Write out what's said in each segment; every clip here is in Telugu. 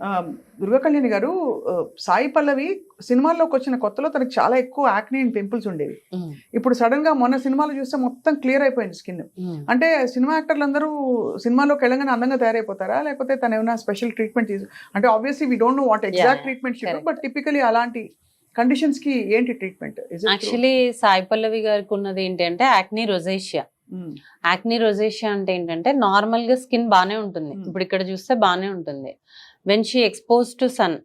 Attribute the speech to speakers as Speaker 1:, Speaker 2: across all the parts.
Speaker 1: ఆ, దుర్గా కళ్యాణి గారు సాయి పల్లవి సినిమాల్లోకి వచ్చిన కొత్తలో తనకి చాలా ఎక్కువ యాక్ని అండ్ పింపుల్స్ ఉండేవి. ఇప్పుడు సడన్గా మొన్న సినిమాలో చూస్తే మొత్తం క్లియర్ అయిపోయింది స్కిన్. అంటే సినిమా యాక్టర్లు అందరూ సినిమాలోకి వెళ్ళగానే అందంగా తయారైపోతారా? లేకపోతే తను ఏమైనా స్పెషల్ ట్రీట్మెంట్ తీసు అంటే obviously we don't know what exact. Treatment. But typically అలాంటి కండిషన్స్కి ఏంటి ట్రీట్మెంట్
Speaker 2: యాక్చువల్లీ సాయి పల్లవి గారికి ఉన్నది ఏంటంటే యాక్నీ రొజేషియా యాక్నీ రొజేషియా అంటే ఏంటంటే నార్మల్గా స్కిన్ బానే ఉంటుంది.
Speaker 1: Hmm.
Speaker 2: ఇప్పుడు ఇక్కడ చూస్తే బానే ఉంటుంది. When she expose to sun.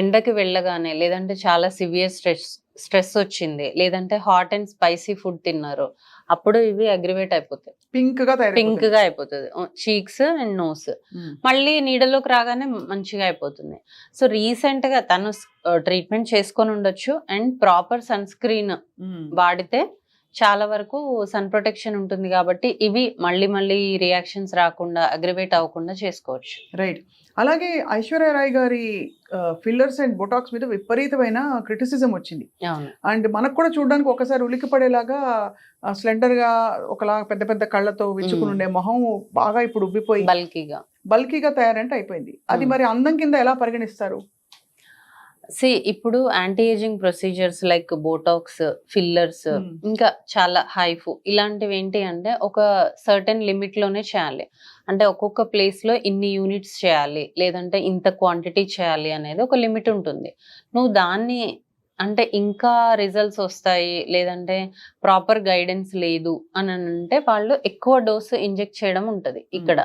Speaker 2: ఎండకి వెళ్ళగానే లేదంటే చాలా సివియర్ స్ట్రెస్ స్ట్రెస్ వచ్చింది. లేదంటే హాట్ అండ్ స్పైసీ ఫుడ్ తిన్నారు. అప్పుడు ఇవి అగ్రివేట్ అయిపోతాయి.
Speaker 1: పింక్గా
Speaker 2: పింక్గా అయిపోతుంది. Cheeks and nose. మళ్ళీ నీడలోకి రాగానే మంచిగా అయిపోతుంది. సో రీసెంట్గా తను ట్రీట్మెంట్ చేసుకొని ఉండొచ్చు. And proper sunscreen. వాడితే చాలా వరకు సన్ ప్రొటెక్షన్ ఉంటుంది కాబట్టి ఇవి మళ్ళీ మళ్ళీ రియాక్షన్స్ రాకుండా అగ్రివేట్ అవ్వకుండా చేసుకోవచ్చు.
Speaker 1: రైట్ అలాగే ఐశ్వర్య రాయ్ గారి ఫిల్లర్స్ అండ్ బొటాక్స్ మీద విపరీతమైన క్రిటిసిజం వచ్చింది. అండ్ మనకు కూడా చూడడానికి ఒకసారి ఉలిక్కి పడేలాగా స్లెండర్గా ఒకలా పెద్ద పెద్ద కళ్ళతో విచ్చుకుని. ఉండే మొహం బాగా ఇప్పుడు ఉబ్బిపోయి
Speaker 2: బల్కీగా.
Speaker 1: బల్కీగా తయారంటే అయిపోయింది. అది. మరి అందం కింద ఎలా పరిగణిస్తారు?
Speaker 2: సి ఇప్పుడు anti ageing procedures like Botox fillers. ఇంకా చాలా హైఫు ఇలాంటివి ఏంటి అంటే ఒక సర్టెన్ లిమిట్లోనే చేయాలి. అంటే ఒక్కొక్క ప్లేస్లో ఇన్ని యూనిట్స్ చేయాలి లేదంటే ఇంత క్వాంటిటీ చేయాలి అనేది ఒక లిమిట్ ఉంటుంది. నువ్వు దాన్ని అంటే ఇంకా రిజల్ట్స్ వస్తాయి లేదంటే ప్రాపర్ గైడెన్స్ లేదు అని అంటే వాళ్ళు ఎక్కువ డోస్ ఇంజెక్ట్ చేయడం ఉంటది ఇక్కడ.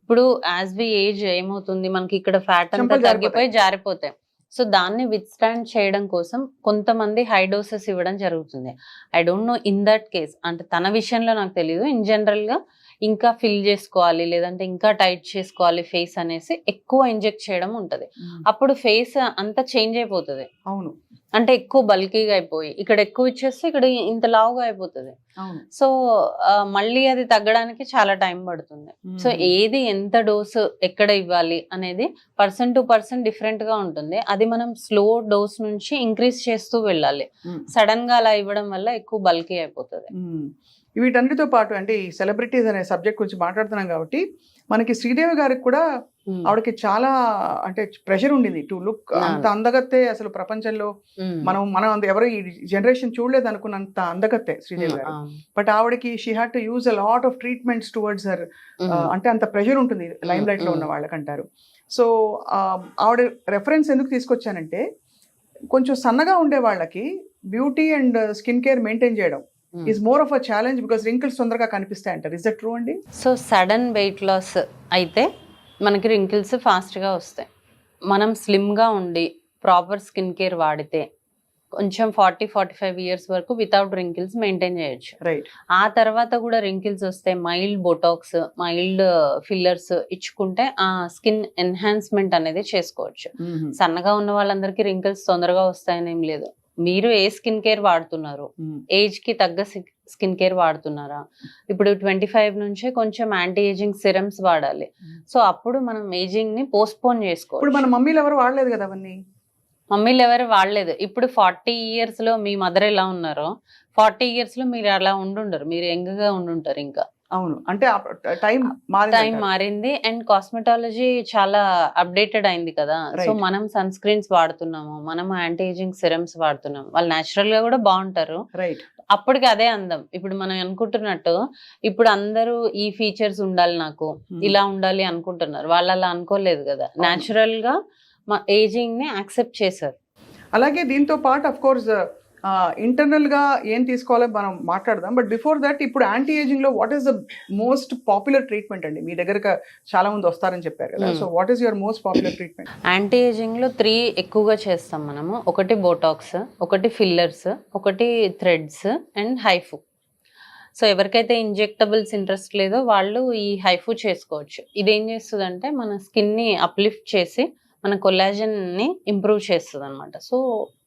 Speaker 2: ఇప్పుడు యాజ్ వి ఏజ్ ఏమవుతుంది మనకి ఇక్కడ ఫ్యాట్ అంతా తగ్గిపోయి జారిపోతాయి. సో దాన్ని విత్ స్టాండ్ చేయడం కోసం కొంతమంది హై డోసెస్ ఇవ్వడం జరుగుతుంది. I don't know in that case అంటే తన విషయంలో నాకు తెలియదు ఇన్ జనరల్గా ఇంకా ఫిల్ చేసుకోవాలి లేదంటే ఇంకా టైట్ చేసుకోవాలి ఫేస్ అనేసి ఎక్కువ ఇంజెక్ట్ చేయడం ఉంటది. అప్పుడు ఫేస్ అంతా చేంజ్ అయిపోతుంది.
Speaker 1: అవును.
Speaker 2: అంటే ఎక్కువ బల్కీగా అయిపోయి ఇక్కడ ఎక్కువ ఇచ్చేస్తే ఇక్కడ ఇంత లావుగా అయిపోతుంది సో మళ్ళీ అది తగ్గడానికి చాలా టైం పడుతుంది సో ఏది ఎంత డోసు ఎక్కడ ఇవ్వాలి అనేది పర్సన్ టు పర్సన్ డిఫరెంట్గా ఉంటుంది అది మనం స్లో డోస్ నుంచి ఇంక్రీజ్ చేస్తూ వెళ్ళాలి. సడన్గా అలా ఇవ్వడం వల్ల ఎక్కువ బల్కీ అయిపోతుంది.
Speaker 1: వీటన్నిటితో పాటు అంటే ఈ సెలబ్రిటీస్ అనే సబ్జెక్ట్ గురించి మాట్లాడుతున్నాం కాబట్టి మనకి శ్రీదేవి గారికి కూడా. ఆవిడకి చాలా అంటే ప్రెషర్ ఉండింది టు లుక్. అంత అందగత్తే అసలు ప్రపంచంలో. మనం మనం అంత ఎవరు ఈ జనరేషన్ చూడలేదు అనుకున్నంత అందగత్తే శ్రీదేవి. గారు. బట్ ఆవిడకి she had to use a lot of treatments towards her. అంటే అంత ప్రెషర్ ఉంటుంది లైమ్
Speaker 2: లైట్లో.
Speaker 1: ఉన్న వాళ్ళకంటారు సో ఆవిడ రెఫరెన్స్ ఎందుకు తీసుకొచ్చానంటే కొంచెం సన్నగా ఉండే వాళ్ళకి beauty and skin care maintain చేయడం. Is more of a challenge because wrinkles తొందరగా కనిపిస్తాయి అంటారు ఇస్ దట్ ట్రూ అండి
Speaker 2: సో సడన్ వెయిట్ లాస్ అయితే మనకి రింకిల్స్ ఫాస్ట్గా వస్తాయి. మనం స్లిమ్గా ఉండి ప్రాపర్ స్కిన్ కేర్ వాడితే కొంచెం ఫార్టీ ఫార్టీ ఫైవ్ ఇయర్స్ వరకు వితౌట్ రింకిల్స్ మెయింటైన్ చేయొచ్చు.
Speaker 1: రైట్
Speaker 2: ఆ తర్వాత కూడా రింకిల్స్ వస్తే మైల్డ్ బొటాక్స్ మైల్డ్ ఫిల్లర్స్ ఇచ్చుకుంటే ఆ స్కిన్ ఎన్హాన్స్మెంట్ అనేది చేసుకోవచ్చు. సన్నగా ఉన్న వాళ్ళందరికీ రింకిల్స్ తొందరగా వస్తాయని ఏం లేదు. మీరు ఏ స్కిన్ కేర్ వాడుతున్నారు? ఏజ్కి తగ్గ స్కిన్ కేర్ వాడుతున్నారా? ఇప్పుడు ట్వంటీ ఫైవ్ నుంచే కొంచెం యాంటీ ఏజింగ్ సిరమ్స్ వాడాలి. సో అప్పుడు మనం ఏజింగ్ని పోస్ట్పోన్
Speaker 1: ఇప్పుడు
Speaker 2: చేసుకోవచ్చు
Speaker 1: మన మమ్మీలు ఎవరు వాడలేదు కదా అవన్నీ?
Speaker 2: మమ్మీలు ఎవరు వాడలేదు. ఇప్పుడు ఫార్టీ ఇయర్స్లో మీ మదర్ ఎలా ఉన్నారో ఫార్టీ ఇయర్స్లో మీరు అలా ఉండుండరు. మీరు యంగ్గా ఉండుంటారు ఇంకా.
Speaker 1: అవును. అంటే టైం మారింది
Speaker 2: టైం. మారింది. అండ్ కాస్మెటాలజీ చాలా అప్డేటెడ్ అయింది కదా. సో. మనం సన్ స్క్రీన్స్ వాడుతున్నాము. మనం యాంటీ ఏజింగ్ సిరమ్స్ వాడుతున్నాం వాళ్ళు నేచురల్గా కూడా బాగుంటారు.
Speaker 1: రైట్.
Speaker 2: అప్పటికి అదే అందం. ఇప్పుడు మనం అనుకుంటున్నట్టు ఇప్పుడు అందరూ ఈ ఫీచర్స్ ఉండాలి నాకు ఇలా ఉండాలి అనుకుంటున్నారు. వాళ్ళు అలా అనుకోలేదు కదా. నేచురల్గా మా ఏజింగ్ని యాక్సెప్ట్ చేశారు.
Speaker 1: అలాగే దీంతో పాటు అఫ్ కోర్స్ ఇంటర్నల్గా ఏం తీసుకోవాలో మనం మాట్లాడదాం. బట్ బిఫోర్ దట్ ఇప్పుడు anti ఏజింగ్లో what is the most popular treatment అండి? మీ దగ్గరకు చాలా మంది వస్తారని చెప్పారు కదా. So what is your most popular treatment
Speaker 2: anti ఏజింగ్లో three ఎక్కువగా చేస్తాం మనము. ఒకటి బోటాక్స్ ఒకటి ఫిల్లర్స్ ఒకటి థ్రెడ్స్ అండ్ హైఫు సో ఎవరికైతే ఇంజెక్టబుల్స్ ఇంట్రెస్ట్ లేదో వాళ్ళు ఈ హైఫు చేసుకోవచ్చు. ఇదేం చేస్తుంది అంటే మన స్కిన్ని అప్లిఫ్ట్ చేసి మన కొలాజన్ని ఇంప్రూవ్ చేస్తుంది అనమాట సో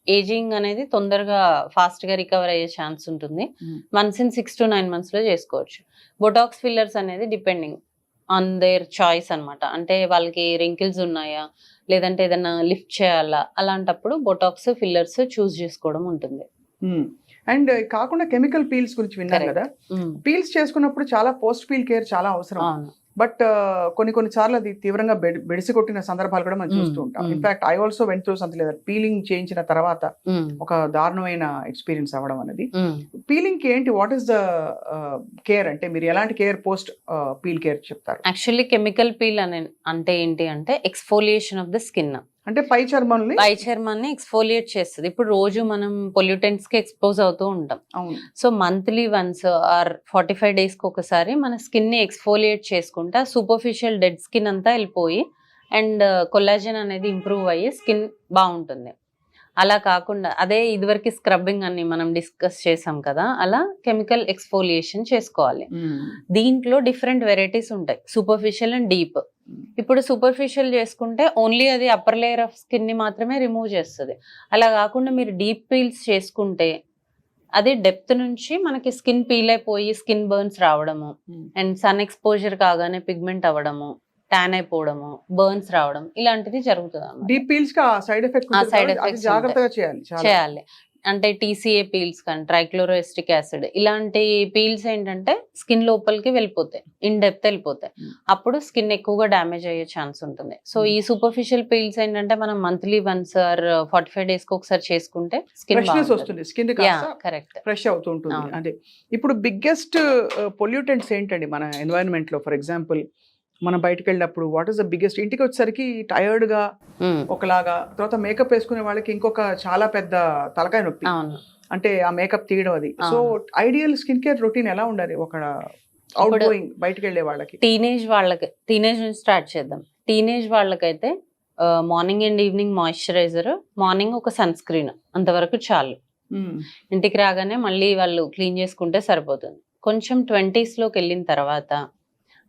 Speaker 2: ఏజింగ్ అనేది తొందరగా ఫాస్ట్గా రికవర్ అయ్యే ఛాన్స్ ఉంటుంది. Once in six to nine మంత్స్లో చేసుకోవచ్చు. బొటాక్స్ ఫిల్లర్స్ అనేది డిపెండింగ్ ఆన్ దేర్ చాయిస్ అన్నమాట. అంటే వాళ్ళకి రింకిల్స్ ఉన్నాయా? లేదంటే ఏదైనా లిఫ్ట్ చేయాలా? అలాంటప్పుడు బొటాక్స్ ఫిల్లర్స్ చూస్ చేసుకోవడం ఉంటుంది.
Speaker 1: అండ్. కాకుండా కెమికల్ పీల్స్ గురించి
Speaker 2: Correct.
Speaker 1: కదా? పీల్స్ చేసుకున్నప్పుడు చాలా పోస్ట్ పీల్ కేర్ చాలా అవసరం. బట్ కొన్ని కొన్ని సార్లు అది తీవ్రంగా బెడి బెడిసి కొట్టిన సందర్భాలు కూడా మనం చూస్తూ ఉంటాం. In fact I also went through something లేదా పీలింగ్ చేయించిన తర్వాత ఒక దారుణమైన ఎక్స్పీరియన్స్ అవ్వడం అనేది. పీలింగ్కి ఏంటి వాట్ ఈస్ ద కేర్ అంటే మీరు ఎలాంటి కేర్ పోస్ట్ పీల్ కేర్ చెప్తారు?
Speaker 2: యాక్చువల్లీ కెమికల్ పీల్ అనే అంటే ఏంటి అంటే ఎక్స్ఫోలియేషన్ ఆఫ్ ద స్కిన్
Speaker 1: అంటే పై చర్మంని
Speaker 2: పై చర్మాన్ని ఎక్స్ఫోలియేట్ చేస్తుంది. ఇప్పుడు రోజు మనం పొల్యూటెంట్స్కి ఎక్స్పోజ్ అవుతూ ఉంటాం. So monthly once or forty five డేస్కి ఒకసారి మన స్కిన్ని ఎక్స్ఫోలియేట్ చేసుకుంటే సూపర్ఫిషియల్ డెడ్ స్కిన్ అంతా వెళ్ళిపోయి అండ్ కొల్లాజన్ అనేది ఇంప్రూవ్ అయ్యి స్కిన్ బాగుంటుంది. అలా కాకుండా అదే ఇదివరకు స్క్రబ్బింగ్ అని మనం డిస్కస్ చేసాం కదా అలా కెమికల్ ఎక్స్ఫోలియేషన్ చేసుకోవాలి. దీంట్లో డిఫరెంట్ వెరైటీస్ ఉంటాయి. సూపర్ఫిషియల్ అండ్ డీప్ ఇప్పుడు సూపర్ఫిషియల్ చేసుకుంటే ఓన్లీ అది అప్పర్ లేయర్ ఆఫ్ స్కిన్ని మాత్రమే రిమూవ్ చేస్తుంది. అలా కాకుండా మీరు డీప్ పీల్స్ చేసుకుంటే అది డెప్త్ నుంచి మనకి స్కిన్ పీల్ అయిపోయి స్కిన్ బర్న్స్ రావడము. అండ్ సన్ ఎక్స్పోజర్ కాగానే పిగ్మెంట్ అవ్వడము ట్యాన్ అయిపోవడము బర్న్స్ రావడం ఇలాంటిది జరుగుతుంది.
Speaker 1: డీప్ పీల్స్ సైడ్ ఎఫెక్ట్ జాగ్రత్తగా చేయాలి.
Speaker 2: అంటే టీసీఏ పీల్స్ కానీ ట్రైక్లోరోఎస్టిక్ యాసిడ్ ఇలాంటి పీల్స్ ఏంటంటే స్కిన్ లోపలికి వెళ్ళిపోతాయి ఇన్ డెప్త్ వెళ్ళిపోతాయి
Speaker 1: Hmm.
Speaker 2: అప్పుడు స్కిన్ ఎక్కువగా డ్యామేజ్ అయ్యే ఛాన్స్ ఉంటుంది సో
Speaker 1: Hmm.
Speaker 2: ఈ సూపర్ఫిషియల్ పీల్స్ ఏంటంటే మనం monthly once or forty five డేస్కి ఒకసారి చేసుకుంటే స్కిన్
Speaker 1: వస్తుంది స్కిన్
Speaker 2: కరెక్ట్
Speaker 1: ఫ్రెష్ అవుతూ ఉంటుంది
Speaker 2: అవును.
Speaker 1: అంటే ఇప్పుడు బిగ్గెస్ట్ పొల్యూటెంట్స్ ఏంటండి మన ఎన్వైరన్మెంట్లో ఫర్ ఎగ్జాంపుల్ మనం బయటకు వెళ్ళినప్పుడు వాట్ ఈస్ ద బిగ్గెస్ట్ ఇంటికి వచ్చేసరికి టైర్డ్గా ఒకలాగా తర్వాత మేకప్ వేసుకునే వాళ్ళకి ఇంకొక చాలా పెద్ద తలకాయ నొప్పి. అంటే ఆ మేకప్ తీయడం అది. So ideal skin care routine ఎలా ఉండాలి ఒక అవుట్ గోయింగ్ బయటకు వెళ్ళే వాళ్ళకి?
Speaker 2: టీనేజ్ వాళ్ళకి టీనేజ్ నుంచి స్టార్ట్ చేద్దాం. టీనేజ్ వాళ్ళకైతే morning and evening moisturiser morning ఒక సన్ స్క్రీన్ అంతవరకు చాలు. ఇంటికి రాగానే మళ్ళీ వాళ్ళు క్లీన్ చేసుకుంటే సరిపోతుంది. కొంచెం ట్వంటీస్లోకి వెళ్ళిన తర్వాత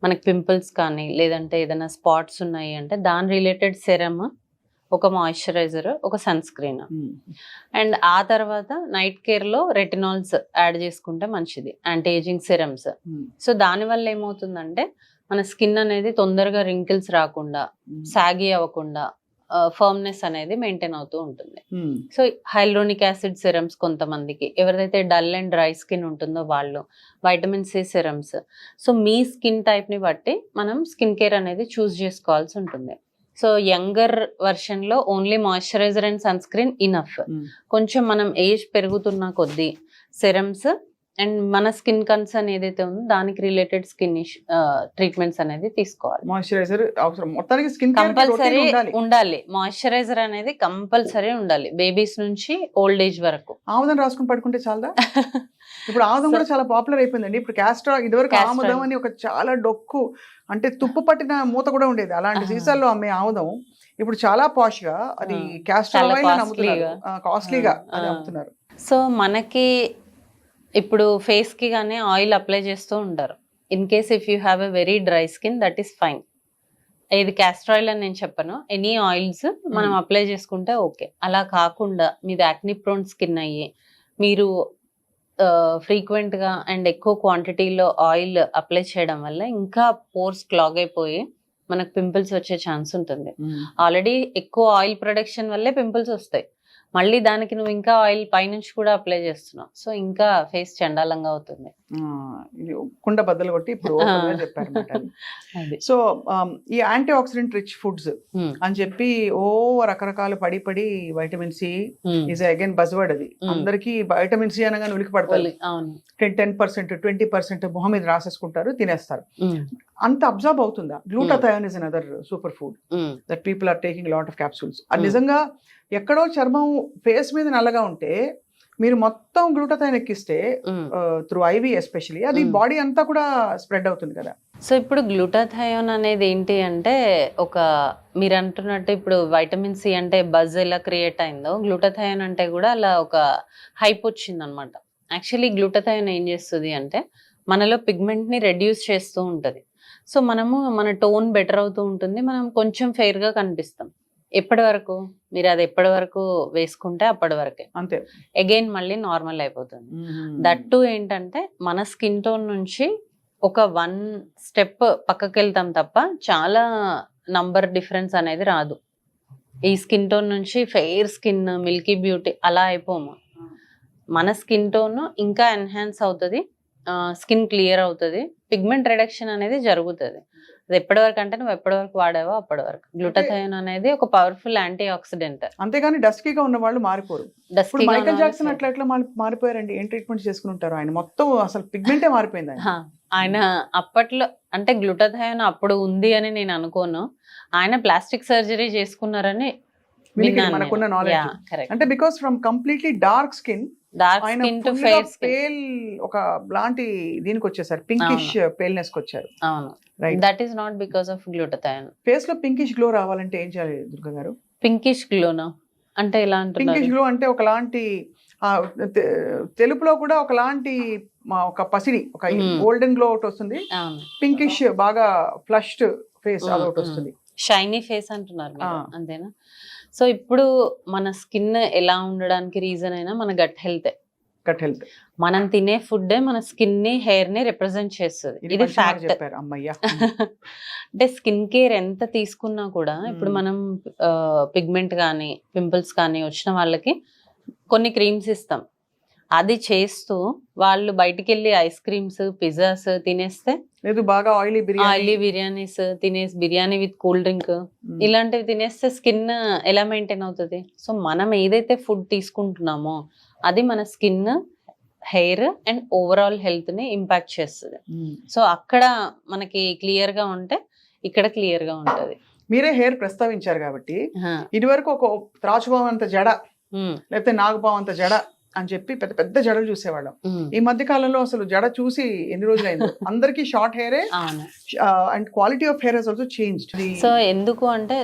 Speaker 2: మనకి పింపుల్స్ కానీ లేదంటే ఏదైనా స్పాట్స్ ఉన్నాయి అంటే దాని రిలేటెడ్ సెరమ్ ఒక మాయిశ్చరైజర్ ఒక సన్ స్క్రీన్
Speaker 1: మ్మ్.
Speaker 2: అండ్ ఆ తర్వాత నైట్ కేర్లో రెటినాల్స్ యాడ్ చేసుకుంటే మంచిది యాంటీ ఏజింగ్ సెరమ్స్
Speaker 1: మ్మ్.
Speaker 2: సో దానివల్ల ఏమవుతుందంటే మన స్కిన్ అనేది తొందరగా రింకిల్స్ రాకుండా
Speaker 1: మ్మ్.
Speaker 2: సాగి అవ్వకుండా ఫర్మ్నెస్ అనేది మెయింటైన్ అవుతూ ఉంటుంది. సో హైలోనిక్ యాసిడ్ సిరమ్స్ కొంతమందికి ఎవరిదైతే డల్ అండ్ డ్రై స్కిన్ ఉంటుందో వాళ్ళు వైటమిన్ సి సిరమ్స్ సో మీ స్కిన్ టైప్ని బట్టి మనం స్కిన్ కేర్ అనేది చూస్ చేసుకోవాల్సి ఉంటుంది so younger వెర్షన్లో only moisturiser and sunscreen enough. కొంచెం మనం ఏజ్ పెరుగుతున్న కొద్దీ సిరమ్స్ అండ్ మన స్కిన్ కన్సర్న్ ఏదైతే ఉందో దానికి రిలేటెడ్ స్కిన్ ట్రీట్మెంట్స్ అనేది తీసుకోవాలి.
Speaker 1: మాయిశ్చరైజర్ అవసరం. మొత్తానికి స్కిన్
Speaker 2: కంపల్సరీ
Speaker 1: ఉండాలి.
Speaker 2: మాయిశ్చరైజర్ అనేది కంపల్సరీ ఉండాలి. బేబీస్ నుంచి ఓల్డ్ ఏజ్ వరకు.
Speaker 1: ఆముదం రాసుకుని పడుకుంటే చాలదా? ఇప్పుడు ఆముదం కూడా చాలా పాపులర్ అయిపోయిందండి. ఇప్పుడు క్యాస్ట్రా ఇదివరకు. ఆముదం అని ఒక చాలా డొక్కు అంటే తుప్పు పట్టిన మూత కూడా ఉండేది. అలాంటి. సీసాల్లో అమ్మే ఆముదం. ఇప్పుడు చాలా పాష్గా అది. క్యాస్టర్
Speaker 2: చాలా.
Speaker 1: కాస్ట్లీగా అది. అమ్ముతున్నారు.
Speaker 2: సో మనకి ఇప్పుడు ఫేస్కి గానీ ఆయిల్ అప్లై చేస్తూ ఉంటారు. In case if you have a very dry skin that is fine ఇది క్యాస్టర్ ఆయిల్ అని నేను చెప్పను. ఎనీ ఆయిల్స్ మనం
Speaker 1: Hmm.
Speaker 2: అప్లై చేసుకుంటే ఓకే అలా కాకుండా మీది యాక్ని ప్రోన్ స్కిన్ అయ్యి మీరు ఫ్రీక్వెంట్గా అండ్ ఎక్కువ క్వాంటిటీలో ఆయిల్ అప్లై చేయడం వల్ల ఇంకా పోర్స్ క్లాగ్ అయిపోయి మనకు పింపుల్స్ వచ్చే ఛాన్స్ ఉంటుంది. ఆల్రెడీ ఎక్కువ ఆయిల్ ప్రొడక్షన్ వల్లే పింపుల్స్ వస్తాయి. మళ్ళీ దానికి నువ్వు ఇంకా ఆయిల్ పైనుంచి కూడా అప్లై చేస్తున్నావు సో ఇంకా ఫేస్ చండాలంగా అవుతుంది
Speaker 1: కుండ బద్దలు కొట్టి ఇప్పుడు సో ఈ యాంటీ ఆక్సిడెంట్ రిచ్ ఫుడ్స్. అని చెప్పి ఓ రకరకాలు పడి పడి vitamin C. Is again buzzword అది. అందరికి వైటమిన్ సి అనగానే ఉలికి పడతారు ten ten percent twenty percent మొహం మీద రాసేసుకుంటారు తినేస్తారు. అంత అబ్జర్వ్ అవుతుందా glutathione is another super food. That people are taking lot of capsules అది. నిజంగా ఎక్కడో చర్మం ఫేస్ మీద నల్లగా ఉంటే మీరు మొత్తం గ్లూటాథయాన్ ఎక్కిస్తే. త్రూ ఐవి ఎస్పెషలీ అది. బాడీ అంతా కూడా స్ప్రెడ్ అవుతుంది కదా
Speaker 2: సో ఇప్పుడు గ్లూటాథయోన్ అనేది ఏంటి అంటే ఒక మీరు అంటున్నట్టు ఇప్పుడు వైటమిన్ సి అంటే బజ్ ఎలా క్రియేట్ అయిందో గ్లూటాథయోన్ అంటే కూడా అలా ఒక హైప్ వచ్చింది అనమాట యాక్చువల్లీ గ్లూటాథయోన్ ఏం చేస్తుంది అంటే మనలో పిగ్మెంట్ని రెడ్యూస్ చేస్తూ ఉంటది సో మనము మన టోన్ బెటర్ అవుతూ ఉంటుంది మనం కొంచెం ఫెయిర్గా కనిపిస్తాం ఎప్పటి వరకు? మీరు అది ఎప్పటి వరకు వేసుకుంటే అప్పటి వరకే.
Speaker 1: అంతే.
Speaker 2: అగైన్ మళ్ళీ నార్మల్ అయిపోతుంది. దట్టు ఏంటంటే మన స్కిన్ టోన్ నుంచి ఒక వన్ స్టెప్ పక్కకి వెళ్తాం తప్ప చాలా నంబర్ డిఫరెన్స్ అనేది రాదు. ఈ స్కిన్ టోన్ నుంచి ఫెయిర్ స్కిన్ మిల్కీ బ్యూటీ అలా అయిపోము. మన స్కిన్ టోన్ ఇంకా ఎన్హాన్స్ అవుతుంది స్కిన్ క్లియర్ అవుతుంది పిగ్మెంట్ రిడక్షన్ అనేది జరుగుతుంది. అది ఎప్పటి వరకు అంటే నువ్వు ఎప్పటి వరకు వాడావో అప్పటి వరకు. గ్లూటథయోన్ అనేది ఒక పవర్ఫుల్ యాంటీ ఆక్సిడెంట్
Speaker 1: అంతేగాని డస్కీగా ఉన్న వాళ్ళు మారిపోరు. ఇప్పుడు మైకల్ జాక్సన్ అట్లా ఎట్లా మారి- మారిపోయారండి? ఏం ట్రీట్మెంట్ చేసుకుని ఉంటారు ఆయన? మొత్తం అసలు పిగ్మెంటే మారిపోయింది ఆయన.
Speaker 2: ఆయన అప్పట్లో అంటే గ్లూటథయోన్ అప్పుడు ఉంది అని నేను అనుకోను. ఆయన ప్లాస్టిక్ సర్జరీ చేసుకున్నారని
Speaker 1: మనకున్న నాలెడ్జ్ అంటే because from completely dark skin
Speaker 2: dark skin to fair
Speaker 1: pale ఒక లాంటి దీనికి వచ్చేసారు. పింకిష్ పేల్నెస్కి వచ్చారు.
Speaker 2: అవును.
Speaker 1: Right.
Speaker 2: That is not because of glutathione
Speaker 1: ఫేస్లో పింకిష్ గ్లో రావాలంటే ఏం చేయాలి దుర్గా గారు?
Speaker 2: పింకిష్ గ్లోనా? అంటే ఎలా
Speaker 1: పింకిష్ గ్లో అంటే ఒకలాంటి ఆ, తె- తెలుపులో కూడా ఒకలాంటి మా ఒక పసిడి ఒక. గోల్డెన్ గ్లో ఒకటి వస్తుంది. పింకిష్ బాగా ఫ్లష్డ్ ఫేస్ అదొకటి. వస్తుంది.
Speaker 2: షైనీ ఫేస్ అంటున్నారు. అంతేనా? సో ఇప్పుడు మన స్కిన్ ఎలా ఉండడానికి రీజన్ అయినా మన గట్ హెల్త్
Speaker 1: కట్ హెల్త్
Speaker 2: మనం తినే ఫుడ్ మన స్కిన్ని హెయిర్ని రిప్రజెంట్ చేస్తుంది.
Speaker 1: ఇది
Speaker 2: ఫ్యాక్ట్ అంటే స్కిన్ కేర్ ఎంత తీసుకున్నా కూడా ఇప్పుడు. మనం పిగ్మెంట్ కానీ పింపుల్స్ కానీ వచ్చిన వాళ్ళకి కొన్ని క్రీమ్స్ ఇస్తాం. అది చేస్తూ వాళ్ళు బయటికి వెళ్ళి ఐస్ క్రీమ్స్ పిజ్జాస్ తినేస్తే
Speaker 1: లేదు బాగా ఆయిలీ బిర్యానీ
Speaker 2: ఆయిలీ బిర్యానీస్ తినేసి బిర్యానీ విత్ కూల్ డ్రింక్. ఇలాంటివి తినేస్తే స్కిన్ ఎలా మెయింటైన్ అవుతుంది సో మనం ఏదైతే ఫుడ్ తీసుకుంటున్నామో అది మన స్కిన్ హెయిర్ అండ్ ఓవరాల్ హెల్త్ని ఇంపాక్ట్ చేస్తుంది. సో అక్కడ మనకి క్లియర్గా ఉంటే ఇక్కడ క్లియర్గా ఉంటది
Speaker 1: మీరే హెయిర్ ప్రస్తావించారు కాబట్టి. ఇది వరకు ఒక త్రాచుపావం అంత జడ లేకపోతే నాగపావం అంత జడ అని చెప్పి పెద్ద పెద్ద జడలు చూసేవాళ్ళం. ఈ మధ్య కాలంలో అసలు జడ చూసి ఎన్ని రోజులైంది. అందరికీ short హెయిరే and quality of hair also change
Speaker 2: so ఎందుకు అంటే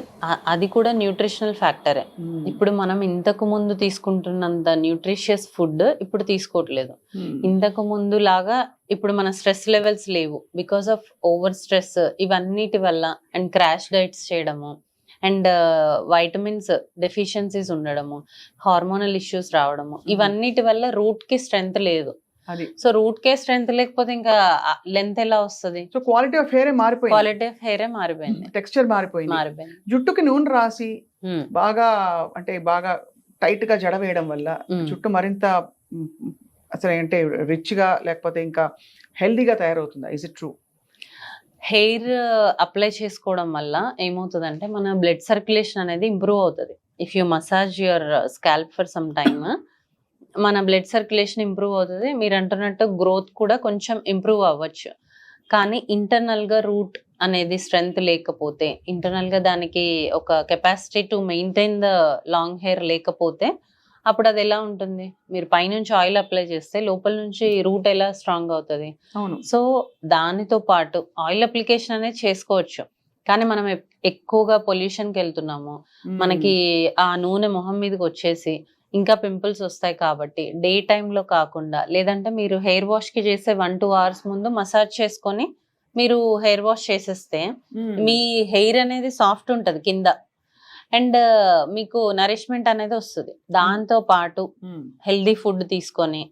Speaker 2: అది కూడా న్యూట్రిషనల్ ఫ్యాక్టరే ఇప్పుడు మనం ఇంతకు ముందు తీసుకుంటున్నంత న్యూట్రిషియస్ ఫుడ్ ఇప్పుడు తీసుకోవట్లేదు. ఇంతకు ముందు లాగా ఇప్పుడు మన స్ట్రెస్ లెవెల్స్ లేవు. బికాస్ ఆఫ్ ఓవర్ స్ట్రెస్ ఇవన్నిటి వల్ల అండ్ క్రాష్ డైట్స్ చేయడము అండ్ వైటమిన్స్ డెఫిషియన్సీస్ ఉండడము హార్మోనల్ ఇష్యూస్ రావడము ఇవన్నిటి వల్ల రూట్కి స్ట్రెంగ్త్ లేదు.
Speaker 1: అది.
Speaker 2: సో రూట్ కే స్ట్రెంగ్త్ లేకపోతే ఇంకా లెంత్ ఎలా వస్తుంది?
Speaker 1: సో క్వాలిటీ ఆఫ్ హెయిర్ మారిపోయింది.
Speaker 2: క్వాలిటీ ఆఫ్ హెయిర్ మారిపోయింది.
Speaker 1: టెక్స్చర్ మారిపోయింది.
Speaker 2: మారిపోయింది.
Speaker 1: జుట్టుకి నూనె రాసి
Speaker 2: ఉమ్,
Speaker 1: బాగా అంటే బాగా టైట్గా జడ వేయడం వల్ల. జుట్టు మరింత అసలు అంటే రిచ్గా లేకపోతే ఇంకా హెల్దీగా తయారవుతుందా? Is it true
Speaker 2: hair apply చేసుకోవడం వల్ల ఏమవుతుందంటే మన బ్లడ్ సర్క్యులేషన్ అనేది ఇంప్రూవ్ అవుతుంది. If you massage your scalp for some time మన బ్లడ్ సర్క్యులేషన్ ఇంప్రూవ్ అవుతుంది. మీరు అంటున్నట్టు గ్రోత్ కూడా కొంచెం ఇంప్రూవ్ అవ్వచ్చు. కానీ ఇంటర్నల్గా రూట్ అనేది స్ట్రెంగ్త్ లేకపోతే ఇంటర్నల్గా దానికి ఒక capacity to maintain the long hair లేకపోతే అప్పుడు అది ఎలా ఉంటుంది? మీరు పైనుంచి ఆయిల్ అప్లై చేస్తే లోపల నుంచి రూట్ ఎలా స్ట్రాంగ్ అవుతుంది?
Speaker 1: అవును.
Speaker 2: సో దానితో పాటు ఆయిల్ అప్లికేషన్ అనేది చేసుకోవచ్చు. కానీ మనం ఎక్కువగా పొల్యూషన్కి వెళ్తున్నాము. మనకి ఆ నూనె మొహం మీదకి వచ్చేసి ఇంకా పింపుల్స్ వస్తాయి కాబట్టి డే లో కాకుండా లేదంటే మీరు హెయిర్ వాష్కి చేసే వన్ టూ అవర్స్ ముందు మసాజ్ చేసుకొని మీరు హెయిర్ వాష్ చేసేస్తే
Speaker 1: మీ
Speaker 2: హెయిర్ అనేది సాఫ్ట్ ఉంటది కింద. అండ్ మీకు నరిష్మెంట్ అనేది వస్తుంది. దాంతో పాటు
Speaker 1: మ్,
Speaker 2: హెల్దీ ఫుడ్ తీసుకొని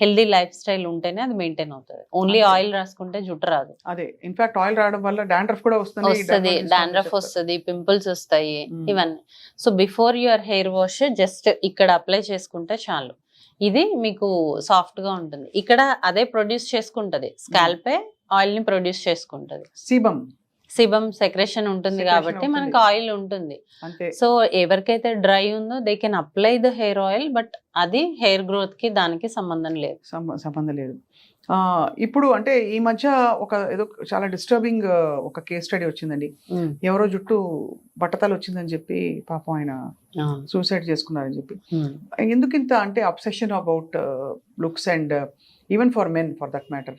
Speaker 2: హెల్దీ లైఫ్ స్టైల్ ఉంటేనే అది మెయింటైన్ అవుతుంది. ఓన్లీ. ఆయిల్ రాసుకుంటే జుట్టు రాదు.
Speaker 1: అదే ఇన్ఫాక్ట్ ఆయిల్ రావడం వల్ల డాండ్రఫ్ కూడా వస్తుంది.
Speaker 2: వస్తుంది డాండ్రఫ్. వస్తుంది పింపుల్స్ వస్తాయి
Speaker 1: Mm.
Speaker 2: ఇవన్నీ. So before your hair wash just ఇక్కడ అప్లై చేసుకుంటే చాలు. ఇది మీకు సాఫ్ట్గా ఉంటుంది. ఇక్కడ అదే ప్రొడ్యూస్ చేసుకుంటది. స్కాల్పే ఆయిల్ని ప్రొడ్యూస్ చేసుకుంటది.
Speaker 1: సీబమ్
Speaker 2: సిబమ్ సెక్రేషన్ ఉంటుంది కాబట్టి. మనకు ఆయిల్ ఉంటుంది.
Speaker 1: అంతే.
Speaker 2: సో ఎవరికైతే డ్రై ఉందో they can apply the hair oil but అది హెయిర్ గ్రోత్కి దానికి సంబంధం లేదు.
Speaker 1: సంబ- సంబంధం లేదు. ఇప్పుడు అంటే ఈ మధ్య ఒక ఏదో చాలా డిస్టర్బింగ్ ఒక కేస్ స్టడీ వచ్చిందండి. ఎవరో జుట్టు బట్టతలు వచ్చిందని చెప్పి పాపం ఆయన. సూసైడ్ చేసుకున్నారని చెప్పి. ఎందుకు ఇంత అంటే obsession about looks and even for men for that matter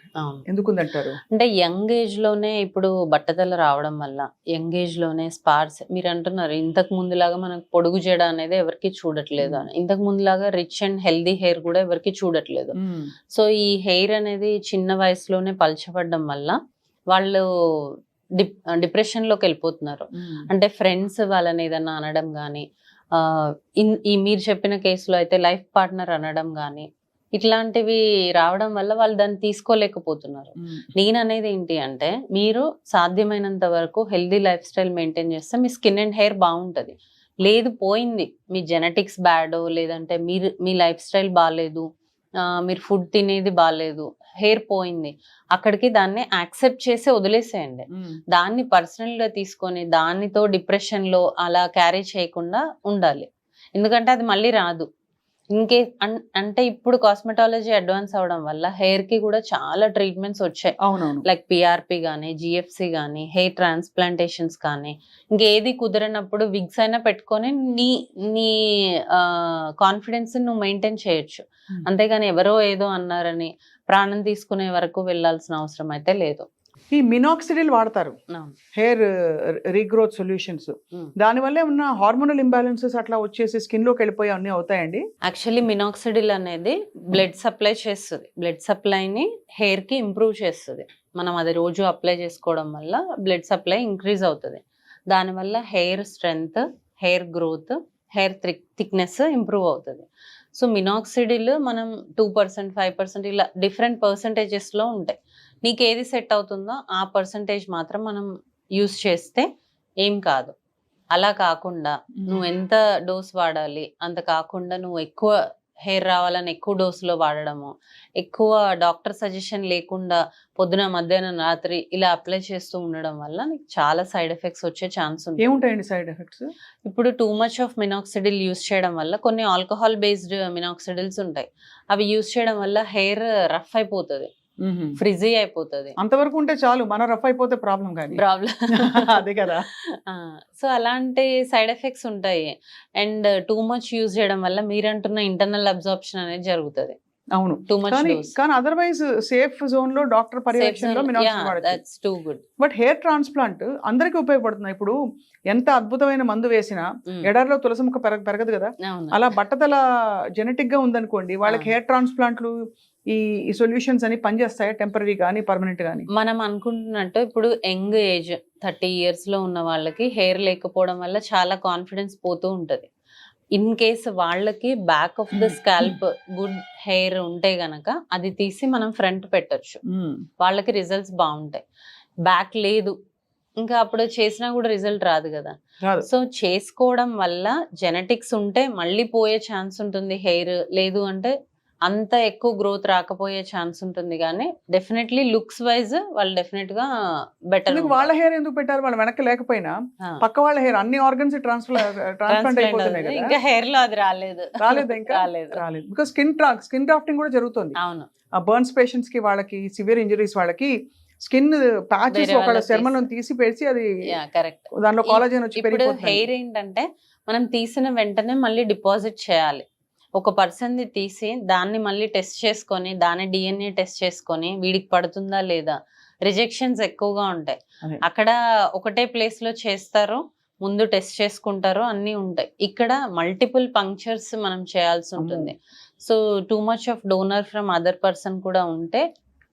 Speaker 1: ఎందుకుందంటారు?
Speaker 2: అంటే యంగ్ ఏజ్లోనే ఇప్పుడు బట్టతల రావడం వల్ల యంగ్ ఏజ్లోనే స్పార్స్ మీరు అంటున్నారు ఇంతకు ముందులాగా మనకు పొడుగు జడ అనేది ఎవరికి చూడట్లేదు అని. ఇంతకు ముందులాగా రిచ్ అండ్ హెల్దీ హెయిర్ కూడా ఎవరికి చూడట్లేదు.
Speaker 1: మ్మ్.
Speaker 2: సో ఈ హెయిర్ అనేది చిన్న వయసులోనే పలచబడడం వల్ల వాళ్ళు డిప్ డిప్రెషన్లోకి వెళ్ళిపోతున్నారు.
Speaker 1: మ్మ్.
Speaker 2: అంటే ఫ్రెండ్స్ వాళ్ళని ఏదన్నా అనడం కానీ ఈ మీరు చెప్పిన కేసులో అయితే లైఫ్ పార్ట్నర్ అనడం కానీ ఇట్లాంటివి రావడం వల్ల వాళ్ళు దాన్ని తీసుకోలేకపోతున్నారు. నేను అనేది ఏంటి అంటే మీరు సాధ్యమైనంత వరకు హెల్దీ లైఫ్ స్టైల్ మెయింటైన్ చేస్తే మీ స్కిన్ అండ్ హెయిర్ బాగుంటుంది. లేదు పోయింది. మీ జెనెటిక్స్ బ్యాడ్ లేదంటే మీరు మీ లైఫ్ స్టైల్ బాగాలేదు మీరు ఫుడ్ తినేది బాగాలేదు హెయిర్ పోయింది. అక్కడికి దాన్ని యాక్సెప్ట్ చేసి వదిలేసేయండి. దాన్ని పర్సనల్గా తీసుకొని దానితో డిప్రెషన్లో అలా క్యారీ చేయకుండా ఉండాలి. ఎందుకంటే అది మళ్ళీ రాదు. ఇంకే అంటే ఇప్పుడు కాస్మెటాలజీ అడ్వాన్స్ అవడం వల్ల హెయిర్కి కూడా చాలా ట్రీట్మెంట్స్ వచ్చాయి.
Speaker 1: అవునవును.
Speaker 2: లైక్ పిఆర్పి కానీ జిఎఫ్సి కానీ హెయిర్ ట్రాన్స్ప్లాంటేషన్స్ కానీ ఇంకేది కుదరనప్పుడు విగ్స్ అయినా పెట్టుకొని నీ నీ కాన్ఫిడెన్స్ నువ్వు మెయింటైన్ చేయొచ్చు.
Speaker 1: Hmm.
Speaker 2: అంతేగాని ఎవరో ఏదో అన్నారని ప్రాణం తీసుకునే వరకు వెళ్ళాల్సిన అవసరం అయితే లేదు.
Speaker 1: ఈ మినాక్సిడిల్ వాడతారు. హెయిర్ రీగ్రోత్ సొల్యూషన్స్
Speaker 2: మ్మ్.
Speaker 1: దానివల్ల ఏమన్నా హార్మోనల్ ఇంబ్యాలెన్సెస్ అట్లా వచ్చేసి స్కిన్లోకి వెళ్ళిపోయి అన్ని అవుతాయండి.
Speaker 2: యాక్చువల్లీ మినాక్సిడిల్ అనేది బ్లడ్ సప్లై చేస్తుంది. బ్లడ్ సప్లైని హెయిర్కి ఇంప్రూవ్ చేస్తుంది. మనం అది రోజు అప్లై చేసుకోవడం వల్ల బ్లడ్ సప్లై ఇంక్రీజ్ అవుతుంది. దానివల్ల hair strength hair growth hair thickness improve అవుతుంది. సో మినాక్సిడిల్ మనం టూ పర్సెంట్ ఫైవ్ పర్సెంట్ ఇలా డిఫరెంట్ పర్సంటేజెస్లో ఉంటాయి. నీకు ఏది సెట్ అవుతుందో ఆ పర్సంటేజ్ మాత్రం మనం యూస్ చేస్తే ఏం కాదు. అలా కాకుండా నువ్వు ఎంత డోస్ వాడాలి అంత కాకుండా నువ్వు ఎక్కువ హెయిర్ రావాలని ఎక్కువ డోసులో వాడడము ఎక్కువ డాక్టర్ సజెషన్ లేకుండా పొద్దున మధ్యాహ్నం రాత్రి ఇలా అప్లై చేస్తూ ఉండడం వల్ల నీకు చాలా సైడ్ ఎఫెక్ట్స్ వచ్చే ఛాన్స్ ఉంది
Speaker 1: ఏముంటాయండి సైడ్ ఎఫెక్ట్స్?
Speaker 2: ఇప్పుడు too much of minoxidil use చేయడం వల్ల కొన్ని ఆల్కహాల్ బేస్డ్ మినాక్సిడిల్స్ ఉంటాయి. అవి యూస్ చేయడం వల్ల హెయిర్ రఫ్ అయిపోతుంది. ఫ్రిజీ అయిపోతుంది.
Speaker 1: అంతవరకు ఉంటే చాలు మన రఫ్ అయిపోతే ప్రాబ్లం కానీ.
Speaker 2: ప్రాబ్లం.
Speaker 1: అదే కదా.
Speaker 2: సో అలాంటి సైడ్ ఎఫెక్ట్స్ ఉంటాయి. అండ్ టూ మచ్ యూజ్ చేయడం వల్ల మీరంటున్న ఇంటర్నల్ అబ్జార్ప్షన్ అనేది జరుగుతుంది.
Speaker 1: అవును.
Speaker 2: టూ మచ్
Speaker 1: కానీ అదర్వైజ్ సేఫ్ జోన్లో డాక్టర్ పర్యవేక్షణలో
Speaker 2: too good
Speaker 1: but hair transplant అందరికీ ఉపయోగపడుతుంది ఇప్పుడు ఎంత అద్భుతమైన మందు వేసినా ఎడారిలో తులసి ముక్క పెరగ పెరగదు కదా. అలా బట్టతల జెనెటిక్గా ఉందనుకోండి వాళ్ళకి. హెయిర్ ట్రాన్స్ప్లాంట్లు ఈ సొల్యూషన్స్ అని పనిచేస్తాయి టెంపరీ కానీ పర్మనెంట్ కానీ
Speaker 2: మనం అనుకుంటున్నట్టు ఇప్పుడు యంగ్ ఏజ్ థర్టీ ఇయర్స్లో ఉన్న వాళ్ళకి హెయిర్ లేకపోవడం వల్ల చాలా కాన్ఫిడెన్స్ పోతూ ఉంటది. ఇన్ కేస్ వాళ్ళకి back of the scalp good hair ఉంటే గనక అది తీసి మనం ఫ్రంట్ పెట్టొచ్చు. వాళ్ళకి రిజల్ట్స్ బాగుంటాయి. బ్యాక్ లేదు. ఇంకా అప్పుడు చేసినా కూడా రిజల్ట్ రాదు కాదు. సో చేసుకోవడం వల్ల జెనెటిక్స్ ఉంటే మళ్ళీ పోయే ఛాన్స్ ఉంటుంది హెయిర్ లేదు అంటే అంత ఎక్కువ గ్రోత్ రాకపోయే ఛాన్స్ ఉంటుంది కానీ డెఫినెట్లీ లుక్స్ వైజ్ వాళ్ళు డెఫినెట్గా బెటర్
Speaker 1: వాళ్ళ హెయిర్ ఎందుకు పెట్టారు? వాళ్ళ వెనక లేకపోయినా పక్క వాళ్ళ హెయిర్ అన్ని ఆర్గన్స్ ట్రాన్స్ఫర్ ట్రాన్స్ప్లాంట్ అయిపోతున్నాయి కదా.
Speaker 2: ఇంకా హెయిర్లో అది రాలేదు.
Speaker 1: రాలేదా ఇంకా?
Speaker 2: రాలేదు.
Speaker 1: రాలేదు. బికాస్ స్కిన్ స్కిన్ గ్రాఫ్టింగ్ కూడా జరుగుతుంది.
Speaker 2: అవును.
Speaker 1: ఆ బర్న్స్ పేషెంట్స్కి వాళ్ళకి సివియర్ ఇంజరీస్ వాళ్ళకి స్కిన్ ప్యాచెస్ ఒక చర్మం తీసి పెడిచి అది
Speaker 2: కరెక్ట్
Speaker 1: దానిలో కాలేజన్ వచ్చి
Speaker 2: హెయిర్ ఏంటంటే మనం తీసిన వెంటనే మళ్ళీ డిపాజిట్ చేయాలి. ఒక పర్సన్ ది తీసి దాన్ని మళ్ళీ టెస్ట్ చేసుకొని దాని డిఎన్ఏ టెస్ట్ చేసుకొని వీడికి పడుతుందా లేదా? రిజెక్షన్స్ ఎక్కువగా ఉంటాయి. అక్కడ ఒకటే ప్లేస్లో చేస్తారు ముందు టెస్ట్ చేసుకుంటారు అన్నీ ఉంటాయి. ఇక్కడ మల్టిపుల్ పంక్చర్స్ మనం చేయాల్సి ఉంటుంది. So too much of donor from other person కూడా ఉంటే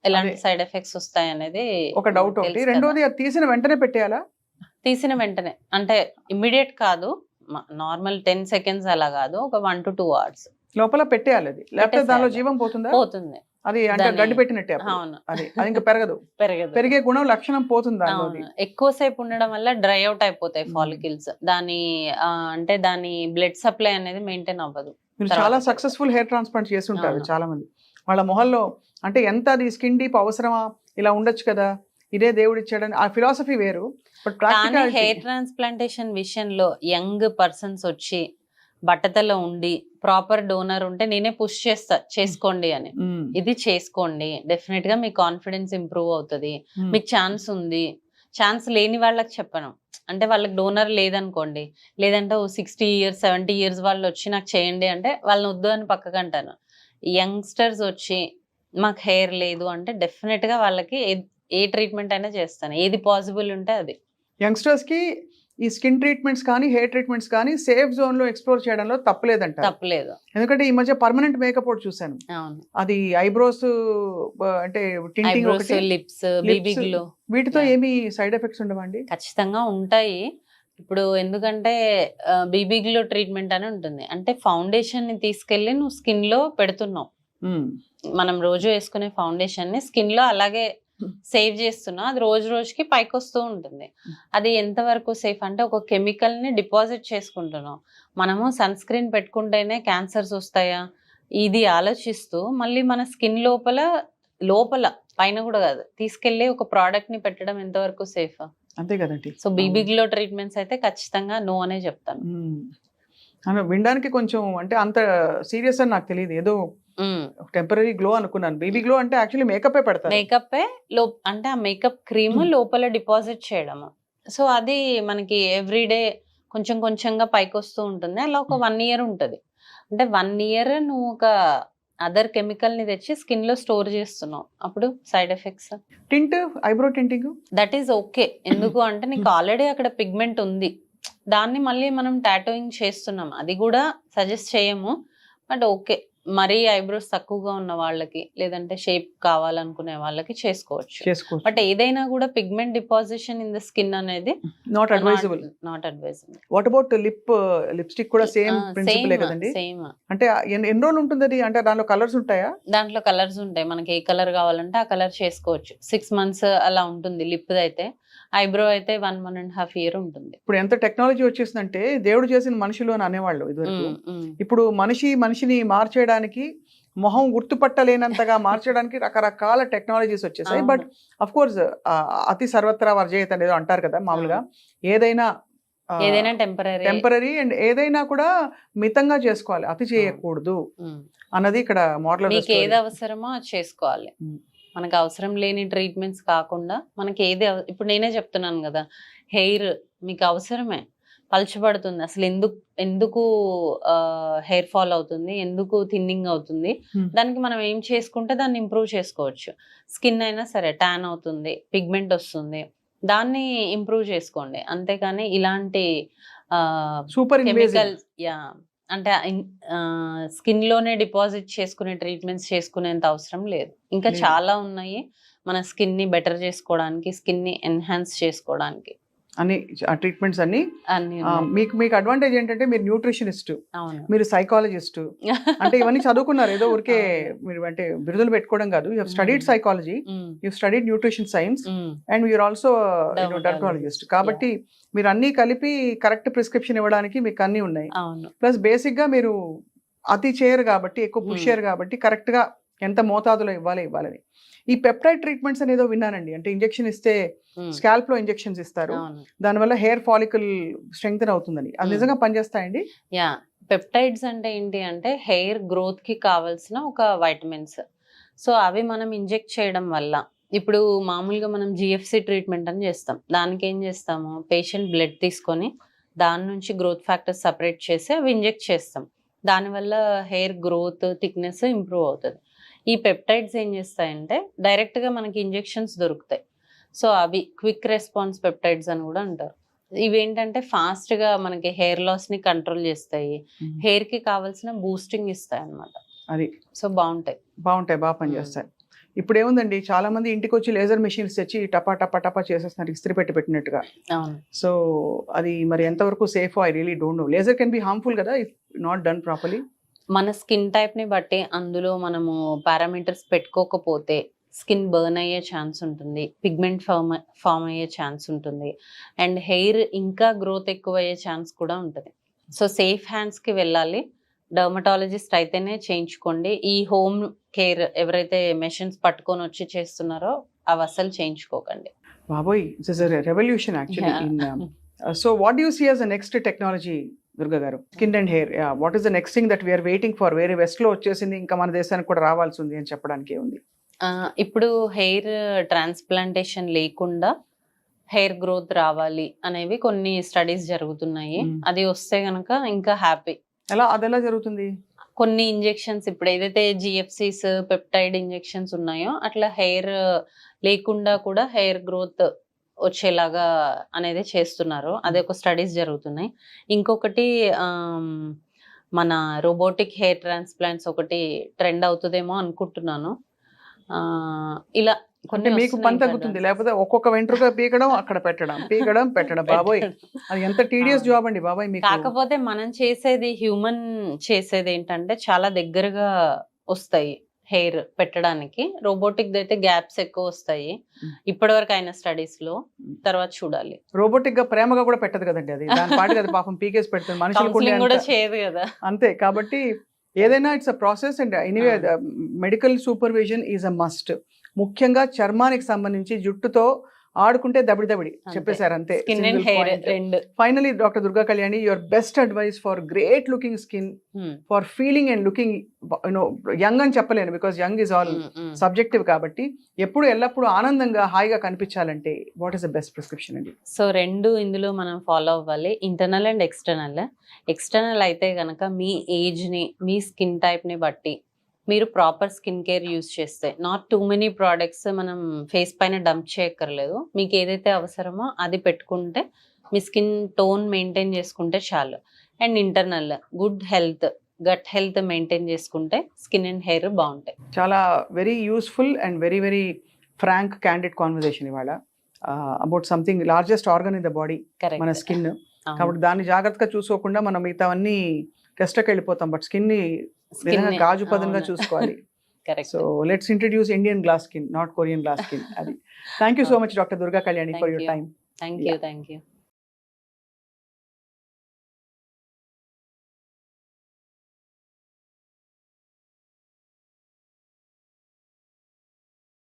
Speaker 2: ఎలాంటి. సైడ్ ఎఫెక్ట్స్ వస్తాయి అనేది
Speaker 1: ఒక డౌట్ ఒకటి. రెండోది తీసిన వెంటనే పెట్టేయాలా?
Speaker 2: తీసిన వెంటనే. అంటే ఇమ్మీడియట్ కాదు. నార్మల్ టెన్ సెకండ్స్ అలా కాదు ఒక వన్ టు టూ అవర్స్.
Speaker 1: లోపల పెట్టేయాలి అది. లేకపోతే దానిలో. జీవం పోతుందా?
Speaker 2: పోతుంది.
Speaker 1: అది అంటే గడ్డి పెట్టినట్టే.
Speaker 2: అవును.
Speaker 1: అది అది ఇంకా పెరగదు.
Speaker 2: పెరగదు.
Speaker 1: పెరిగే గుణం లక్షణం పోతుంది
Speaker 2: ఎక్కువసేపు ఉండడం వల్ల డ్రై అవుట్ అయిపోతాయి. ఫాలికల్స్. దాని అంటే దాని బ్లడ్ సప్లై అనేది మెయింటైన్ అవ్వదు.
Speaker 1: మీరు చాలా. సక్సెస్ఫుల్ హెయిర్ ట్రాన్స్ప్లాంట్ చేస్తుంటారు. చాలా మంది వాళ్ళ మొహల్లో అంటే ఎంత అది స్కిన్ డీప్ అవసరమా? ఇలా ఉండొచ్చు కదా. ఇదే దేవుడు ఇచ్చాడని ఆ ఫిలాసఫీ వేరు బట్ ప్రాక్టికల్
Speaker 2: హెయిర్ ట్రాన్స్ప్లాంటేషన్ విషయంలో యంగ్ పర్సన్స్ వచ్చి బట్టతలో ఉండి ప్రాపర్ డోనర్ ఉంటే నేనే పుష్ చేస్తా చేసుకోండి అని. ఇది చేసుకోండి. డెఫినెట్గా మీ కాన్ఫిడెన్స్ ఇంప్రూవ్ అవుతుంది. మీకు ఛాన్స్ ఉంది. ఛాన్స్ లేని వాళ్ళకి చెప్పను. అంటే వాళ్ళకి డోనర్ లేదనుకోండి లేదంటే ఓ సిక్స్టీ ఇయర్స్ సెవెంటీ ఇయర్స్ వాళ్ళు వచ్చి నాకు చేయండి అంటే వాళ్ళని వద్దు అని పక్కకు అంటాను. యంగ్స్టర్స్ వచ్చి మాకు హెయిర్ లేదు అంటే డెఫినెట్గా వాళ్ళకి ఏ- ట్రీట్మెంట్ అయినా చేస్తాను. ఏది పాసిబుల్ ఉంటే అది.
Speaker 1: యంగ్స్టర్స్కి ఈ స్కిన్ ట్రీట్మెంట్స్ కానీ హెయిర్ ట్రీట్మెంట్స్ కానీ సేఫ్ జోన్లో ఎక్స్ప్లోర్ చేయడంలో తప్పలేదంట
Speaker 2: తప్పలేదు.
Speaker 1: ఎందుకంటే ఈ మధ్య పర్మనెంట్ మేకప్ ఒకటి చూసాను అది ఐబ్రోస్ అంటే టింటింగ్ ఒకటి
Speaker 2: లిప్స్
Speaker 1: Lips.
Speaker 2: BB glow.
Speaker 1: వీటితో. ఏమి సైడ్ ఎఫెక్ట్స్ ఉండవండి
Speaker 2: ఖచ్చితంగా ఉంటాయి. ఇప్పుడు ఎందుకంటే బీబీ గ్లో ట్రీట్మెంట్ అని ఉంటుంది. అంటే ఫౌండేషన్ని తీసుకెళ్ళి నువ్వు స్కిన్లో పెడుతున్నావు. మనం రోజు వేసుకునే ఫౌండేషన్ని స్కిన్లో అలాగే. సేవ్ చేస్తున్నావు అది రోజు రోజుకి పైకి వస్తూ ఉంటుంది. అది ఎంతవరకు సేఫ్ అంటే ఒక కెమికల్ని డిపాజిట్ చేసుకుంటున్నాం. మనము సన్ స్క్రీన్ పెట్టుకుంటేనే క్యాన్సర్స్ వస్తాయా? ఇది ఆలోచిస్తూ మళ్ళీ మన స్కిన్ లోపల లోపల పైన కూడా కాదు తీసుకెళ్ళి ఒక ప్రోడక్ట్ని పెట్టడం ఎంతవరకు సేఫ్?
Speaker 1: అంతే కదండి.
Speaker 2: సో బీబీ గ్లో ట్రీట్మెంట్స్ అయితే ఖచ్చితంగా నో అనే చెప్తాను.
Speaker 1: అను వినడానికి కొంచెం అంటే అంత సీరియస్ అని నాకు తెలియదు ఏదో టెంపరీ గ్లో అనుకున్నాను. బేబీ గ్లో అంటే యాక్చువల్లీ మేకప్ పెడతారు.
Speaker 2: మేకప్లో అంటే ఆ మేకప్ క్రీమ్. లోపల డిపాజిట్ చేయడము. సో అది మనకి ఎవ్రీడే కొంచెం కొంచెంగా పైకి వస్తూ ఉంటుంది. అలా ఒక. వన్ ఇయర్ ఉంటది. అంటే వన్ ఇయర్ నువ్వు ఒక అదర్ కెమికల్ని తెచ్చి స్కిన్లో స్టోర్ చేస్తున్నావు. అప్పుడు side effects?
Speaker 1: Tint? Eyebrow tinting?
Speaker 2: That is okay. ఎందుకు అంటే నీకు ఆల్రెడీ అక్కడ పిగ్మెంట్ ఉంది. దాన్ని మళ్ళీ మనం టాటోయింగ్ చేస్తున్నాం. అది కూడా సజెస్ట్ చేయము. బట్ ఓకే మరీ ఐబ్రోస్ తక్కువగా ఉన్న వాళ్ళకి లేదంటే షేప్ కావాలనుకునే వాళ్ళకి చేసుకోవచ్చు.
Speaker 1: చేసుకోవచ్చు.
Speaker 2: బట్ ఏదైనా కూడా pigment deposition in the skin అనేది
Speaker 1: not advisable
Speaker 2: not advisable
Speaker 1: what about lip lipstick కూడా సేమ్ ప్రిన్సిపలే కదండి?
Speaker 2: సేమ్
Speaker 1: అంటే ఎన్ని రోజులు ఉంటుంది అది? అంటే దానిలో కలర్స్ ఉంటాయా?
Speaker 2: దాంట్లో కలర్స్ ఉంటాయి. మనకి ఏ కలర్ కావాలంటే ఆ కలర్ చేసుకోవచ్చు. సిక్స్ మంత్స్ అలా ఉంటుంది లిప్ అయితే. ఐబ్రో అయితే one one and half year ఉంటుంది.
Speaker 1: ఇప్పుడు ఎంత టెక్నాలజీ వచ్చేసిందంటే దేవుడు చేసిన మనుషులు అని అనేవాళ్ళు ఇదివరకు. ఇప్పుడు మనిషి మనిషిని మార్చేయడానికి మొహం గుర్తుపట్టలేనంతగా మార్చడానికి రకరకాల టెక్నాలజీస్ వచ్చేసాయి. బట్ అఫ్ కోర్స్ అతి సర్వత్రా వర్జయత అనేది అంటారు కదా మామూలుగా. ఏదైనా
Speaker 2: ఏదైనా టెంపరీ
Speaker 1: టెంపరీ అండ్ ఏదైనా కూడా మితంగా చేసుకోవాలి. అతి చేయకూడదు అన్నది ఇక్కడ మోడల్
Speaker 2: మీకు ఏది అవసరమో చేసుకోవాలి. మనకు అవసరం లేని ట్రీట్మెంట్స్ కాకుండా మనకి ఏది ఇప్పుడు నేనే చెప్తున్నాను కదా హెయిర్ మీకు అవసరమే. పలచబడుతుంది. అసలు ఎందుకు ఎందుకు హెయిర్ ఫాల్ అవుతుంది? ఎందుకు థిన్నింగ్ అవుతుంది. దానికి మనం ఏం చేసుకుంటే దాన్ని ఇంప్రూవ్ చేసుకోవచ్చు. స్కిన్ అయినా సరే ట్యాన్ అవుతుంది పిగ్మెంట్ వస్తుంది. దాన్ని ఇంప్రూవ్ చేసుకోండి. అంతేకాని ఇలాంటి
Speaker 1: సూపర్
Speaker 2: కెమికల్ యా. అంటే స్కిన్లోనే డిపాజిట్ చేసుకునే ట్రీట్మెంట్స్ చేసుకునేంత అవసరం లేదు ఇంకా. చాలా ఉన్నాయి మన స్కిన్ని బెటర్ చేసుకోవడానికి స్కిన్ని ఎన్హాన్స్ చేసుకోవడానికి
Speaker 1: అని ఆ ట్రీట్మెంట్స్ అన్ని
Speaker 2: అన్ని.
Speaker 1: మీకు మీకు అడ్వాంటేజ్ ఏంటంటే మీరు న్యూట్రిషనిస్ట్ మీరు సైకాలజిస్ట్ అంటే ఇవన్నీ చదువుకున్నారు ఏదో ఊరికే. మీరు అంటే బిరుదులు పెట్టుకోవడం కాదు you studied. Psychology you studied nutrition science and you're also. Dermatologist కాబట్టి మీరు అన్ని కలిపి కరెక్ట్ ప్రిస్క్రిప్షన్ ఇవ్వడానికి మీకు అన్ని ఉన్నాయి ప్లస్ బేసిక్గా మీరు అతి చేయరు కాబట్టి ఎక్కువ పుష్. చేయరు కాబట్టి కరెక్ట్గా ఎంత మోతాదులో ఇవ్వాలి ఇవ్వాలని ఈ పెప్టైడ్ ట్రీట్మెంట్స్ అనేదో విన్నానండి. అంటే ఇంజెక్షన్ ఇస్తే స్కాల్ప్లో ఇంజెక్షన్స్ ఇస్తారు. దానివల్ల హెయిర్ ఫాలికల్ స్ట్రెంగ్త్ అవుతుందని. అది. నిజంగా పనిచేస్తాయండి?
Speaker 2: యా. పెప్టైడ్స్ అంటే ఏంటి అంటే హెయిర్ గ్రోత్కి కావాల్సిన ఒక వైటమిన్స్ సో అవి మనం ఇంజెక్ట్ చేయడం వల్ల ఇప్పుడు మామూలుగా మనం జిఎఫ్సి ట్రీట్మెంట్ అని చేస్తాం. దానికి ఏం చేస్తాము? పేషెంట్ బ్లడ్ తీసుకొని దాని నుంచి గ్రోత్ ఫ్యాక్టర్స్ సపరేట్ చేసి అవి ఇంజెక్ట్ చేస్తాం. దానివల్ల హెయిర్ గ్రోత్ థిక్నెస్ ఇంప్రూవ్ అవుతుంది. ఈ పెప్టైడ్స్ ఏం చేస్తాయంటే డైరెక్ట్గా మనకి ఇంజెక్షన్స్ దొరుకుతాయి. సో అవి క్విక్ రెస్పాన్స్ పెప్టైడ్స్ అని కూడా అంటారు. ఇవేంటంటే ఫాస్ట్గా మనకి హెయిర్ లాస్ని కంట్రోల్ చేస్తాయి. హెయిర్కి కావాల్సిన బూస్టింగ్ ఇస్తాయి అన్నమాట
Speaker 1: అది.
Speaker 2: సో బాగుంటాయి.
Speaker 1: బాగుంటాయి బాగా పనిచేస్తాయి. ఇప్పుడు ఏముందండి చాలా మంది ఇంటికి వచ్చి లేజర్ మెషిన్స్ తెచ్చి టపా టపా టపా చేసేస్తున్నారు ఇస్త్రీ పెట్టి పెట్టినట్టుగా. సో అది మరి ఎంతవరకు safe I really don't know laser can be harmful కదా ఇఫ్ నాట్ డన్ ప్రాపర్లీ
Speaker 2: మన స్కిన్ టైప్ని బట్టి అందులో మనము పారామీటర్స్ పెట్టుకోకపోతే స్కిన్ బర్న్ అయ్యే ఛాన్స్ ఉంటుంది పిగ్మెంట్ ఫామ్ ఫామ్ అయ్యే ఛాన్స్ ఉంటుంది అండ్ హెయిర్ ఇంకా గ్రోత్ ఎక్కువ అయ్యే ఛాన్స్ కూడా ఉంటుంది. సో సేఫ్ హ్యాండ్స్కి వెళ్ళాలి డర్మటాలజిస్ట్ అయితేనే చేయించుకోండి. ఈ హోమ్ కేర్ ఎవరైతే మెషిన్స్ పట్టుకొని వచ్చి చేస్తున్నారో అవి అస్సలు చేయించుకోకండి.
Speaker 1: బాబోయ్ revolution actually so what you see as next technology Durga garu. Skin and hair what is the next thing that we're waiting for వేరే వెస్ట్లో వచ్చేసింది ఇంకా మన దేశానికి కూడా రావాల్సి ఉంది అని చెప్పడానికి ఉంది.
Speaker 2: ఇప్పుడు హెయిర్ ట్రాన్స్ప్లాంటేషన్ లేకుండా హెయిర్ గ్రోత్ రావాలి అనేవి కొన్ని స్టడీస్ జరుగుతున్నాయి. అది వస్తే గనక ఇంకా హ్యాపీ.
Speaker 1: ఎలా అది ఎలా జరుగుతుంది?
Speaker 2: కొన్ని ఇంజెక్షన్స్ ఇప్పుడు ఏదైతే జిఎఫ్సిస్ పెప్టైడ్ ఇంజెక్షన్స్ ఉన్నాయో అట్లా హెయిర్ లేకుండా కూడా హెయిర్ గ్రోత్ వచ్చేలాగా అనేది చేస్తున్నారు. అదే ఒక స్టడీస్ జరుగుతున్నాయి. ఇంకొకటి మన రోబోటిక్ హెయిర్ ట్రాన్స్ప్లాంట్స్ ఒకటి ట్రెండ్ అవుతుందేమో అనుకుంటున్నాను. ఇలా కొన్ని
Speaker 1: మీకు పని తగ్గుతుంది. లేకపోతే ఒక్కొక్క వెంట్రుక పీకడం అక్కడ పెట్టడం పీకడం పెట్టడం. బాబోయ్ అది ఎంత టీడియస్. జాబ్ అండి బాబాయ్ మీకు.
Speaker 2: కాకపోతే మనం చేసేది హ్యూమన్ చేసేది ఏంటంటే చాలా దగ్గరగా వస్తాయి. హెయిర్ పెట్టడానికి. రోబోటిక్ అయితే గ్యాప్స్ ఎక్కువ వస్తాయి. ఇప్పటి వరకు అయిన స్టడీస్లో. తర్వాత చూడాలి.
Speaker 1: రోబోటిక్గా ప్రేమగా కూడా పెట్టదు కదండి అది. దాని పాటికి అది పాపం పీకేసి పెడుతుంది. మనుషులు
Speaker 2: కూడా చేయదు కదా.
Speaker 1: అంతే. కాబట్టి ఏదైనా it's a process and. Anyway medical supervision is a must ముఖ్యంగా చర్మానికి సంబంధించి జుట్టుతో ఆడుకుంటే దబిడి దబిడి. చెప్పేశారు అంతే finally doctor Durga Kalyani your best advice for great looking skin. For feeling and looking you know young అని చెప్పలేను because young is all. Subjective కాబట్టి ఎప్పుడు ఎల్లప్పుడూ ఆనందంగా హాయిగా కనిపించాలంటే what is the best prescription అండి
Speaker 2: సో రెండు ఇందులో మనం ఫాలో అవ్వాలి ఇంటర్నల్ అండ్ ఎక్స్టర్నల్ ఎక్స్టర్నల్ అయితే కనుక మీ ఏజ్ని మీ స్కిన్ టైప్ని బట్టి మీరు ప్రాపర్ స్కిన్ కేర్ యూస్ చేస్తే. నాట్ టూ మెనీ ప్రోడక్ట్స్ మనం ఫేస్ పైన డంప్ చేయక్కర్లేదు. మీకు ఏదైతే అవసరమో అది పెట్టుకుంటే మీ స్కిన్ టోన్ మెయింటైన్ చేసుకుంటే చాలు. And internal good health gut health maintain చేసుకుంటే స్కిన్ అండ్ హెయిర్ బాగుంటాయి.
Speaker 1: చాలా very useful and very very frank candid conversation ఇవాళ. About something largest organ in the body మన స్కిన్ కాబట్టి దాన్ని జాగ్రత్తగా చూసుకోకుండా మనం మిగతావన్నీ టెస్ట్కి వెళ్ళిపోతాం. బట్ స్కిన్ని నిజంగా గాజు పదంగా చూసుకోవాలి. So let's introduce Indian glass skin not Korean glass skin అది. Thank you so much doctor Durga Kalyani for
Speaker 2: you.
Speaker 1: Time
Speaker 2: thank you thank you